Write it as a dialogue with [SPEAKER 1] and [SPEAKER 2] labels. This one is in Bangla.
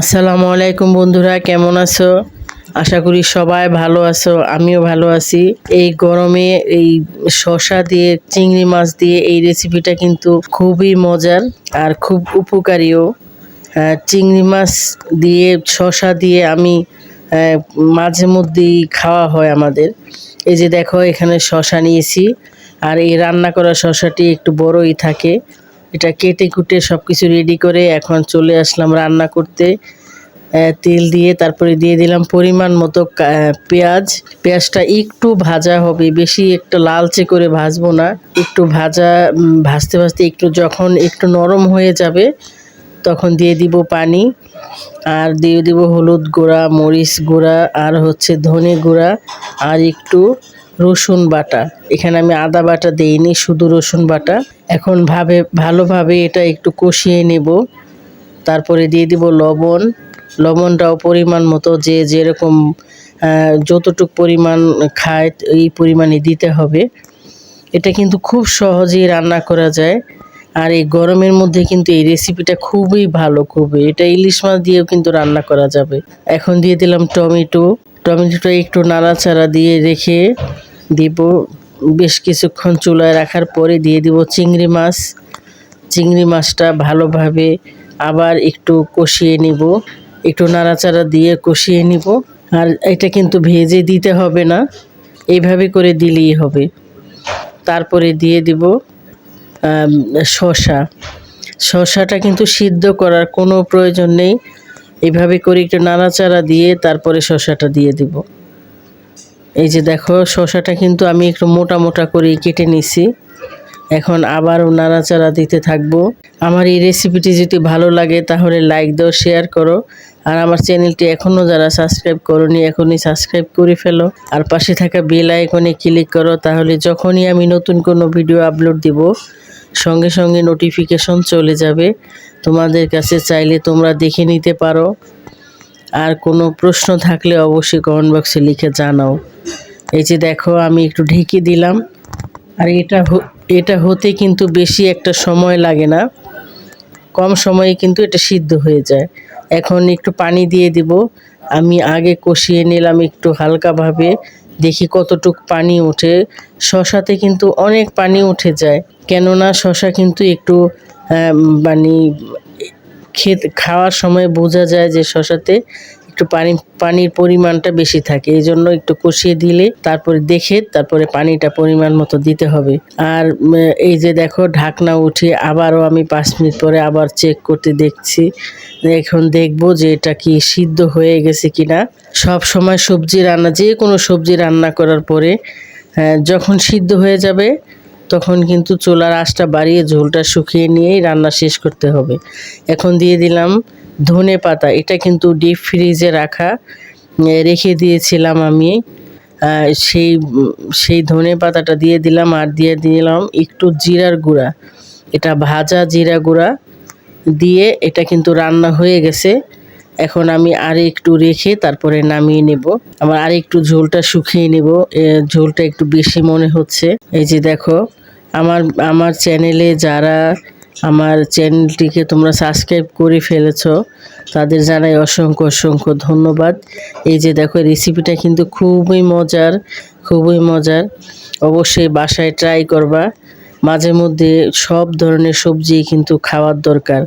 [SPEAKER 1] আসসালামু আলাইকুম বন্ধুরা, কেমন আছো? আশা করি সবাই ভালো আছো, আমিও ভালো আছি। এই গরমে এই শসা দিয়ে, চিংড়ি মাছ দিয়ে এই রেসিপিটা কিন্তু খুবই মজার আর খুব উপকারীও। চিংড়ি মাছ দিয়ে, শসা দিয়ে আমি মাঝে মধ্যেই খাওয়া হয় আমাদের। এই যে দেখো, এখানে শশা নিয়েছি। আর এই রান্না করা শসাটি একটু বড়ই থাকে। এটা কেটে কুটে সব কিছু রেডি করে এখন চলে আসলাম রান্না করতে। তেল দিয়ে তারপরে দিয়ে দিলাম পরিমাণ মতো পেঁয়াজ। পেঁয়াজটা একটু ভাজা হবে, বেশি একটু লালচে করে ভাজবো না। একটু ভাজা ভাজতে ভাজতে একটু যখন একটু নরম হয়ে যাবে, তখন দিয়ে দিব পানি। আর দিয়ে দিব হলুদ গুঁড়া, মরিচ গুঁড়া, আর হচ্ছে ধনে গুঁড়া, আর একটু রসুন বাটা। এখানে আমি আদা বাটা দিইনি, শুধু রসুন বাটা। এখন ভাবে, ভালোভাবে এটা একটু কষিয়ে নেব। তারপরে দিয়ে দিব লবণ। লবণটাও পরিমাণ মতো যে যেরকম যতটুক পরিমাণ খায়, এই পরিমাণে দিতে হবে। এটা কিন্তু খুব সহজেই রান্না করা যায়। আর এই গরমের মধ্যে কিন্তু এই রেসিপিটা খুবই ভালো, খুবই। এটা ইলিশ মাছ দিয়েও কিন্তু রান্না করা যাবে। এখন দিয়ে দিলাম টমেটো। টমেটোটা একটু নাড়াচাড়া দিয়ে রেখে দিব। বেশ কিছুক্ষণ চুলায় রাখার পরে দিয়ে দিব চিংড়ি মাছ। চিংড়ি মাছটা ভালোভাবে আবার একটু কষিয়ে নিব। একটু নাড়াচাড়া দিয়ে কষিয়ে নিব। আর এটা কিন্তু ভেজে দিতে হবে না। এইভাবে করে দিলেই হবে। তারপরে দিয়ে দিব শসা। শসাটা কিন্তু সিদ্ধ করার কোনো প্রয়োজন নেই। এইভাবে করে একটু নাড়াচাড়া দিয়ে তারপরে শসাটা দিয়ে দিব। এই যে দেখো, শসাটা কিন্তু আমি একটু মোটা মোটা করে কেটে নিছি। এখন আবারও নাড়াচাড়া দিতে থাকব। আমার এই রেসিপিটি যদি ভালো লাগে, তাহলে লাইক দাও শেয়ার করো। আর আমার চ্যানেলটি এখনও যারা সাবস্ক্রাইব করোনি, এখনই সাবস্ক্রাইব করে ফেলো। আর পাশে থাকা বেল আইকনে ক্লিক করো, তাহলে যখনই আমি নতুন কোনো ভিডিও আপলোড দিব, সঙ্গে সঙ্গে নোটিফিকেশন চলে যাবে। তোমাদের কাছে চাইলে তোমরা দেখে নিতে পারো। আর কোনো প্রশ্ন থাকলে অবশ্যই কমেন্ট বক্সে লিখে জানাও। এই যে দেখো, আমি একটু ঢেকে দিলাম। আর এটা এটা হতে কিন্তু বেশি একটা সময় লাগে না। কম সময়ে কিন্তু এটা সিদ্ধ হয়ে যায়। এখন একটু পানি দিয়ে দিব। আমি আগে কষিয়ে নিলাম একটু হালকাভাবে। দেখি কতটুক পানি ওঠে শশাতে কিন্তু অনেক পানি উঠে যায়। কেননা শশা কিন্তু একটু মানে খেতে খাওয়ার সময় বোঝা যায় যে শশাতে একটু পানি পানির পরিমাণটা বেশি থাকে। এই জন্য একটু কষিয়ে দিলে তারপরে দেখে তারপরে পানিটা পরিমাণ মতো দিতে হবে। আর এই যে দেখো ঢাকনা উঠে আবারও আমি পাঁচ মিনিট পরে আবার চেক করতে দেখছি। এখন দেখব যে এটা কি সিদ্ধ হয়ে গেছে কিনা। সব সময় সবজি রান্না যে কোনো সবজি রান্না করার পরে আহ, যখন সিদ্ধ হয়ে যাবে তখন কিন্তু চুলার আঁচটা বাড়িয়ে ঝোলটা শুকিয়ে নিয়েই রান্না শেষ করতে হবে। এখন দিয়ে দিলাম ধনে পাতা। এটা কিন্তু ডিপ ফ্রিজে রাখা। রেখে দিয়েছিলাম আমি। সেই সেই ধনে পাতাটা দিয়ে দিলাম আর দিয়ে দিলাম একটু জিরার গুঁড়া। এটা ভাজা জিরা গুঁড়া দিয়ে এটা কিন্তু রান্না হয়ে গেছে। এখন আমি আর একটু রেখে তারপরে নামিয়ে নেব। আমার আর একটু ঝোলটা শুকিয়ে নেব। ঝোলটা একটু বেশি মনে হচ্ছে। এই যে দেখো আমার আমার চ্যানেলে যারা আমার চ্যানেলটিকে তোমরা সাবস্ক্রাইব করে ফেলেছ, তাদের জানাই অসংখ্য অসংখ্য ধন্যবাদ। এই যে দেখো রেসিপিটা কিন্তু খুবই মজার খুবই মজার। অবশ্যই বাসায় ট্রাই করবা। মাঝে মধ্যে সব ধরনের সবজি কিন্তু খাওয়ার দরকার।